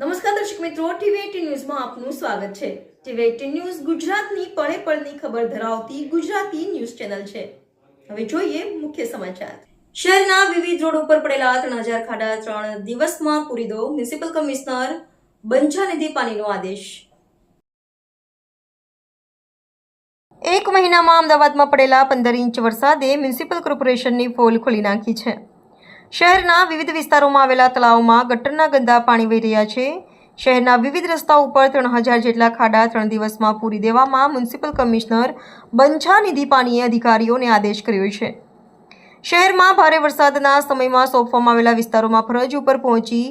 નમસ્કાર દર્શક મિત્રો ટીવી ન્યૂઝમાં આપનું સ્વાગત છે. ટીવી ન્યૂઝ ગુજરાતની પળે પળની ખબર ધરાવતી ગુજરાતી ન્યૂઝ ચેનલ છે. હવે જોઈએ મુખ્ય સમાચાર. શહેરના વિવિધ રોડ ઉપર પડેલા ત્રણ હજાર ખાડા ત્રણ દિવસમાં પૂરી દો મ્યુનિસિપલ કમિશનર બંછાનિધિ પાણીનો આદેશ. એક મહિનામાં અમદાવાદમાં પડેલા પંદર ઇંચ વરસાદે મ્યુનિસિપલ કોર્પોરેશનની પોલ ખોલી નાખી છે. શહેરના વિવિધ વિસ્તારોમાં આવેલા તળાવમાં ગટરના ગંદા પાણી વહી રહ્યા છે. શહેરના વિવિધ રસ્તાઓ ઉપર ત્રણ હજાર જેટલા ખાડા ત્રણ દિવસમાં પૂરી દેવામાં મ્યુનિસિપલ કમિશનર બંછાનિધિ પાણીએ અધિકારીઓને આદેશ કર્યો છે. શહેરમાં ભારે વરસાદના સમયમાં સોંપવામાં આવેલા વિસ્તારોમાં ફરજ ઉપર પહોંચી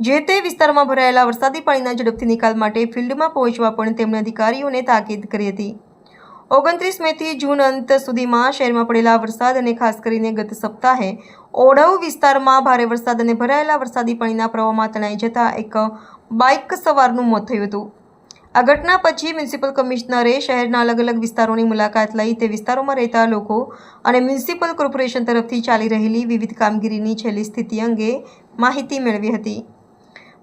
જે તે વિસ્તારમાં ભરાયેલા વરસાદી પાણીના ઝડપથી નિકાલ માટે ફિલ્ડમાં પહોંચવા પણ તેમણે અધિકારીઓને તાકીદ કરી હતી. ઓગણત્રીસ મેથી જૂન અંત સુધીમાં શહેરમાં પડેલા વરસાદ અને ખાસ કરીને ગત સપ્તાહે ઓઢવ વિસ્તારમાં ભારે વરસાદ અને ભરાયેલા વરસાદી પાણીના પ્રવાહમાં તણાઈ જતા એક બાઇક સવારનું મોત થયું હતું. આ ઘટના પછી મ્યુનિસિપલ કમિશનરે શહેરના અલગ અલગ વિસ્તારોની મુલાકાત લઈ તે વિસ્તારોમાં રહેતા લોકો અને મ્યુનિસિપલ કોર્પોરેશન તરફથી ચાલી રહેલી વિવિધ કામગીરીની છેલ્લી સ્થિતિ અંગે માહિતી મેળવી હતી.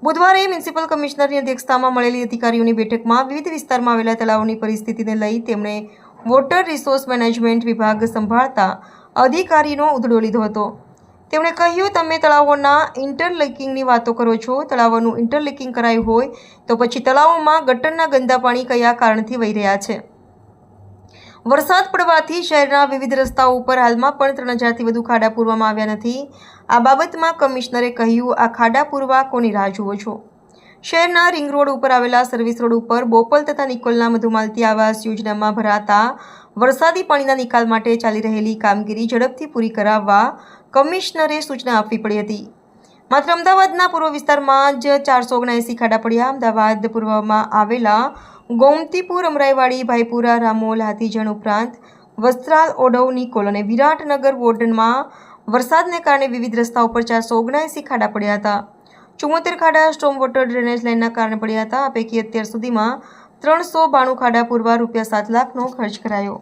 બુધવારે મ્યુનિસિપલ કમિશનરની અધ્યક્ષતામાં મળેલી અધિકારીઓની બેઠકમાં વિવિધ વિસ્તારમાં આવેલા તળાવોની પરિસ્થિતિને લઈ તેમણે વોટર રિસોર્સ મેનેજમેન્ટ વિભાગ સંભાળતા અધિકારીનો ઉધડો લીધો હતો. તેમણે કહ્યું, તમે તળાવોના ઇન્ટરલિકિંગની વાતો કરો છો. તળાવોનું ઇન્ટરલિકિંગ કરાયું હોય તો પછી તળાવોમાં ગટરના ગંદા પાણી કયા કારણથી વહી રહ્યા છે? વરસાદ પડવાથી શહેરના વિવિધ રસ્તાઓ ઉપર હાલમાં પણ ત્રણ હજારથી વધુ ખાડા પૂરવામાં આવ્યા નથી. આ બાબતમાં કમિશનરે કહ્યું, આ ખાડા પૂરવા કોની રાહ જુઓ છો? શહેરના રિંગ રોડ ઉપર આવેલા સર્વિસ રોડ ઉપર બોપલ તથા નિકોલના મધુમાલતી આવાસ યોજનામાં ભરાતા વરસાદી પાણીના નિકાલ માટે ચાલી રહેલી કામગીરી ઝડપથી પૂરી કરાવવા કમિશનરે સૂચના આપવી પડી હતી. માત્ર અમદાવાદના પૂર્વ વિસ્તારમાં જ ચારસો ઓગણએંસી ખાડા પડ્યા. અમદાવાદ પૂર્વમાં આવેલા ગોમતીપુર અમરાઈવાડી ભાઈપુરા રામોલ હાથીજણ ઉપરાંત વસ્ત્રાલ ઓડવની અને વિરાટનગર વોર્ડનમાં વરસાદને કારણે વિવિધ રસ્તા ઉપર ચારસો ઓગણએંસી ખાડા પડ્યા હતા. ચુમ્મોતેર ખાડા સ્ટોમ વોટર ડ્રેનેજ લાઇનના કારણે પડ્યા હતા. આ પૈકી અત્યાર સુધીમાં ત્રણસો બાણું ખાડા પૂરવા રૂપિયા સાત લાખનો ખર્ચ કરાયો.